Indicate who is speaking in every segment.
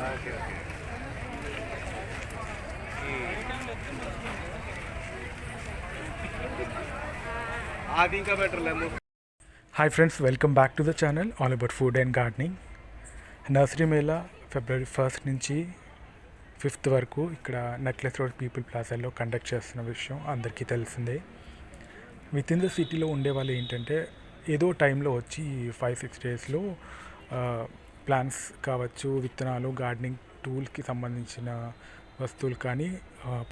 Speaker 1: Hi friends welcome back to the channel all about food and gardening. Nursery mela February first నుంచి fifth వరకు ఇక్కడ necklace road people ప్లాజాలో conduct చేస్తున్న విషయం అందరికీ తెలిసిందే. విత్ ఇన్ ద సిటీలో ఉండే వాళ్ళు ఏంటంటే ఏదో టైంలో వచ్చి ఫైవ్ సిక్స్ డేస్లో ప్లాంట్స్ కావచ్చు విత్తనాలు గార్డెనింగ్ టూల్కి సంబంధించిన వస్తువులు కానీ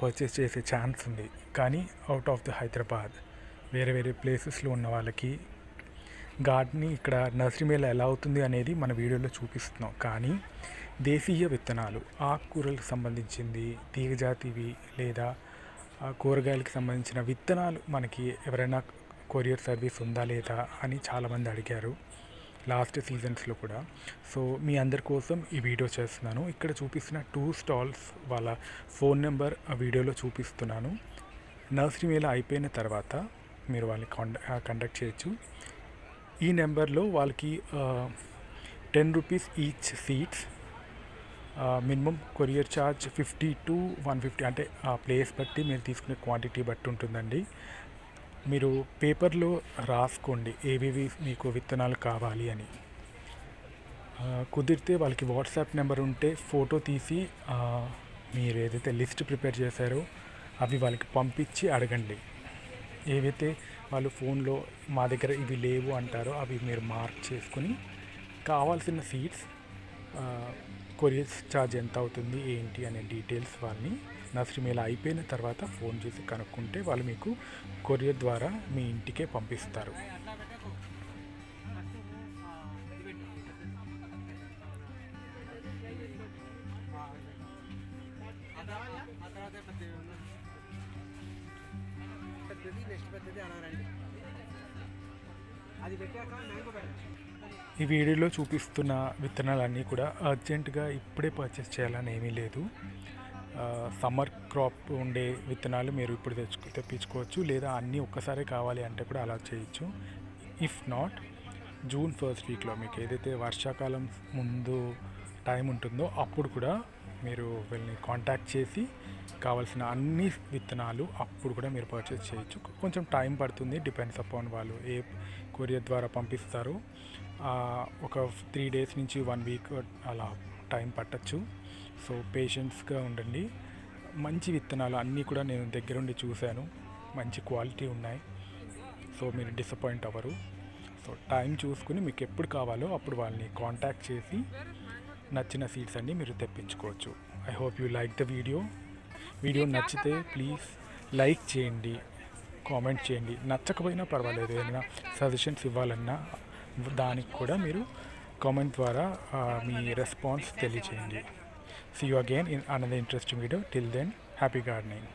Speaker 1: పర్చేస్ చేసే ఛాన్స్ ఉంది. కానీ అవుట్ ఆఫ్ ద హైదరాబాద్. వేరే వేరే ప్లేసెస్లో ఉన్న వాళ్ళకి గార్డెనింగ్ ఇక్కడ నర్సరీ మేళ ఎలా అవుతుంది అనేది మన వీడియోలో చూపిస్తున్నాం. కానీ దేశీయ విత్తనాలు ఆకుకూరలకు సంబంధించింది తీగజాతివి లేదా కూరగాయలకు సంబంధించిన విత్తనాలు మనకి ఎవరైనా కొరియర్ సర్వీస్ ఉందా లేదా అని చాలామంది అడిగారు. లాస్ట్ సీజన్స్లో కూడా. సో మీ అందరి కోసం ఈ వీడియో చేస్తున్నాను. ఇక్కడ చూపిస్తున్న టూ స్టాల్స్ వాళ్ళ ఫోన్ నెంబర్ ఆ వీడియోలో చూపిస్తున్నాను. నర్సరీ మేళ అయిపోయిన తర్వాత మీరు వాళ్ళని కాండ కండక్ట్ చేయొచ్చు. ఈ నెంబర్లో వాళ్ళకి ten rupees each seats minimum courier charge fifty to one fifty అంటే ఆ ప్లేస్ బట్టి మీరు తీసుకునే క్వాంటిటీ బట్టి ఉంటుందండి. మీరు పేపర్లో రాసుకోండి. ఏవేవి మీకు విత్తనాలు కావాలి అని. కుదిరితే వాళ్ళకి వాట్సాప్ నెంబర్ ఉంటే ఫోటో తీసి మీరు ఏదైతే లిస్ట్ ప్రిపేర్ చేశారో అవి వాళ్ళకి పంపించి అడగండి. ఏవైతే వాళ్ళు ఫోన్లో మా దగ్గర ఇవి లేవు అంటారో అవి మీరు మార్క్ చేసుకుని కావాల్సిన సీట్స్ కొరియర్స్ ఛార్జ్ ఎంత అవుతుంది ఏంటి అనే డీటెయిల్స్ వాళ్ళని నర్సరీ మేళ అయిపోయిన తర్వాత ఫోన్ చేసి కనుక్కుంటే వాళ్ళు మీకు కొరియర్ ద్వారా మీ ఇంటికే పంపిస్తారు. ఈ వీడియోలో చూపిస్తున్న విత్తనాలన్నీ కూడా అర్జెంటుగా ఇప్పుడే పర్చేస్ చేయాలని ఏమీ లేదు. సమ్మర్ క్రాప్ ఉండే విత్తనాలు మీరు ఇప్పుడు తెచ్చుకు తెప్పించుకోవచ్చు లేదా అన్నీ ఒక్కసారి కావాలి అంటే కూడా అలా చేయొచ్చు. ఇఫ్ నాట్ జూన్ ఫస్ట్ వీక్లో మీకు ఏదైతే వర్షాకాలం ముందు టైం ఉంటుందో అప్పుడు కూడా మీరు వీళ్ళని కాంటాక్ట్ చేసి కావాల్సిన అన్ని విత్తనాలు అప్పుడు కూడా మీరు పర్చేస్ చేయొచ్చు. కొంచెం టైం పడుతుంది డిపెండ్స్ అపాన్ వాళ్ళు ఏ కొరియర్ ద్వారా పంపిస్తారు. ఒక త్రీ డేస్ నుంచి వన్ వీక్ అలా టైం పట్టచ్చు. సో పేషెన్స్గా ఉండండి. మంచి విత్తనాలు అన్నీ కూడా నేను దగ్గరుండి చూశాను. మంచి క్వాలిటీ ఉన్నాయి. సో మీరు డిసప్పాయింట్ అవ్వరు. సో టైం చూసుకుని మీకు ఎప్పుడు కావాలో అప్పుడు వాళ్ళని కాంటాక్ట్ చేసి నచ్చిన సీట్స్ అన్నీ మీరు తెప్పించుకోవచ్చు. I hope you like the video video నచ్చితే ప్లీజ్ లైక్ చేయండి. కామెంట్ చేయండి. నచ్చకపోయినా పర్వాలేదు. ఏదైనా సజెషన్స్ ఇవ్వాలన్నా దానికి కూడా మీరు కామెంట్ ద్వారా మీ రెస్పాన్స్ తెలియచేయండి. See you again in another interesting video. Till then, happy gardening.